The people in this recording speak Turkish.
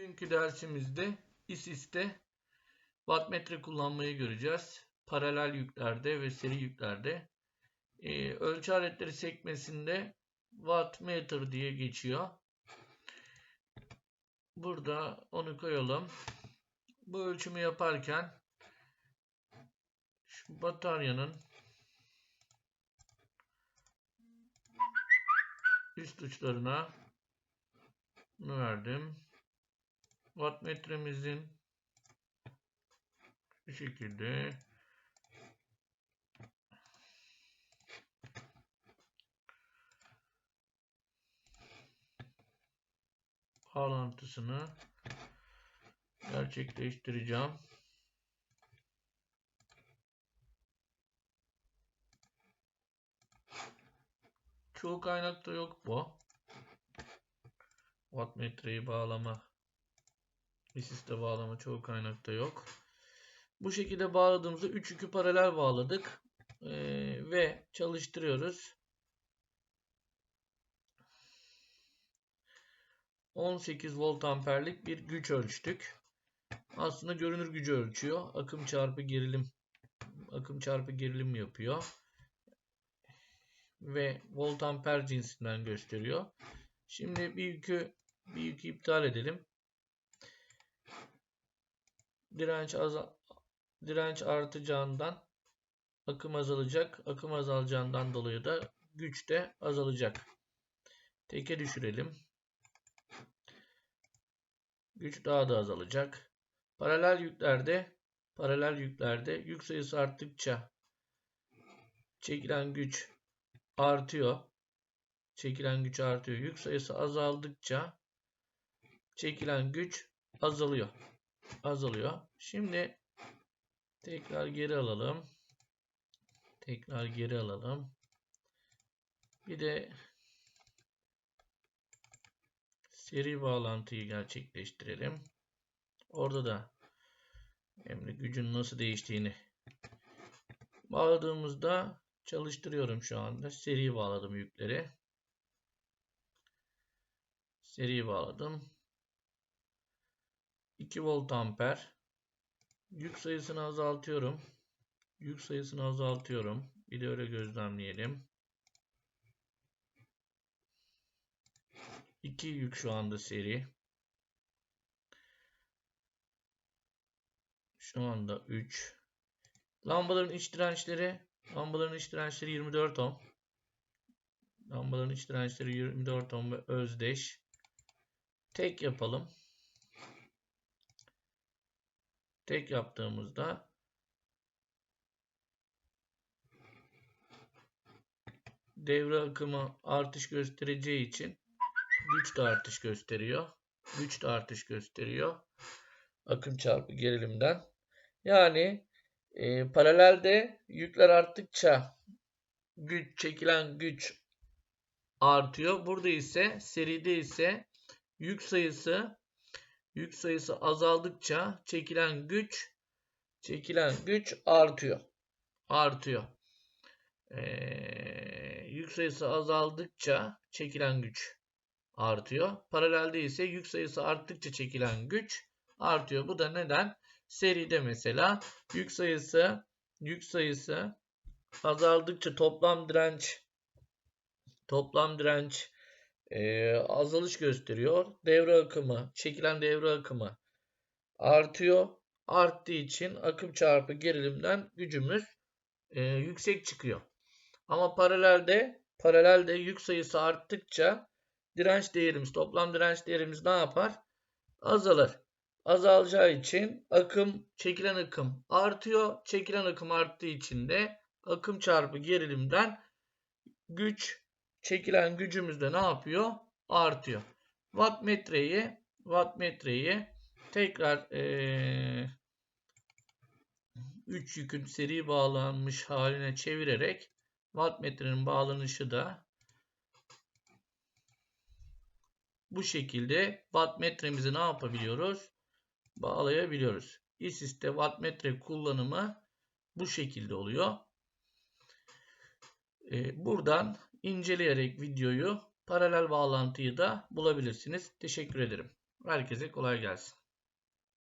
Bugünkü dersimizde ISIS'te wattmetre kullanmayı göreceğiz. Paralel yüklerde ve seri yüklerde. Ee, ölçü aletleri sekmesinde wattmeter diye geçiyor. Burada onu koyalım. Bu ölçümü yaparken şu bataryanın üst uçlarına verdim. Wattmetremizin bu şekilde bağlantısını gerçekleştireceğim. Çoğu kaynakta yok bu. Wattmetreyi bağlama ISIS'te bağlama çoğu kaynakta yok. Bu şekilde bağladığımızda 3 yükü paralel bağladık. Ee, ve çalıştırıyoruz. 18 volt amperlik bir güç ölçtük. Aslında görünür gücü ölçüyor. Akım çarpı gerilim akım çarpı gerilim yapıyor. Ve volt amper cinsinden gösteriyor. Şimdi bir yükü bir yükü iptal edelim. Direnç az direnç artacağından akım azalacak. Akım azalacağından dolayı da güç de azalacak. Teke düşürelim. Güç daha da azalacak. Paralel yüklerde paralel yüklerde yük sayısı arttıkça çekilen güç artıyor. Çekilen güç artıyor. Yük sayısı azaldıkça çekilen güç azalıyor. Azalıyor. Şimdi tekrar geri alalım. Tekrar geri alalım. Bir de seri bağlantıyı gerçekleştirelim. Orada da emri gücün nasıl değiştiğini bağladığımızda çalıştırıyorum şu anda. Seri bağladım yükleri. Seri bağladım. 2 volt amper. Yük sayısını azaltıyorum. Yük sayısını azaltıyorum. Bir de öyle gözlemleyelim. 2 yük şu anda seri. Şu anda 3. Lambaların iç dirençleri lambaların iç dirençleri 24 ohm. Lambaların iç dirençleri 24 ohm ve özdeş. Tek yapalım. Tek yaptığımızda devre akımı artış göstereceği için güç de artış gösteriyor. Güç de artış gösteriyor. Akım çarpı gerilimden. Yani e, paralelde yükler arttıkça güç çekilen güç artıyor. Burada ise seride ise yük sayısı yük sayısı azaldıkça çekilen güç çekilen güç artıyor. Artıyor. Ee, yük sayısı azaldıkça çekilen güç artıyor. Paralelde ise yük sayısı arttıkça çekilen güç artıyor. Bu da neden? Seride mesela yük sayısı yük sayısı azaldıkça toplam direnç toplam direnç e, azalış gösteriyor. Devre akımı, çekilen devre akımı artıyor. Arttığı için akım çarpı gerilimden gücümüz e, yüksek çıkıyor. Ama paralelde paralelde yük sayısı arttıkça direnç değerimiz, toplam direnç değerimiz ne yapar? Azalır. Azalacağı için akım, çekilen akım artıyor. Çekilen akım arttığı için de akım çarpı gerilimden güç çekilen gücümüz de ne yapıyor? Artıyor. Wattmetreyi wattmetreyi tekrar ee, 3 yükün seri bağlanmış haline çevirerek wattmetrenin bağlanışı da bu şekilde wattmetremizi ne yapabiliyoruz? Bağlayabiliyoruz. ISIS'te wattmetre kullanımı bu şekilde oluyor. Ee, buradan inceleyerek videoyu paralel bağlantıyı da bulabilirsiniz. Teşekkür ederim. Herkese kolay gelsin.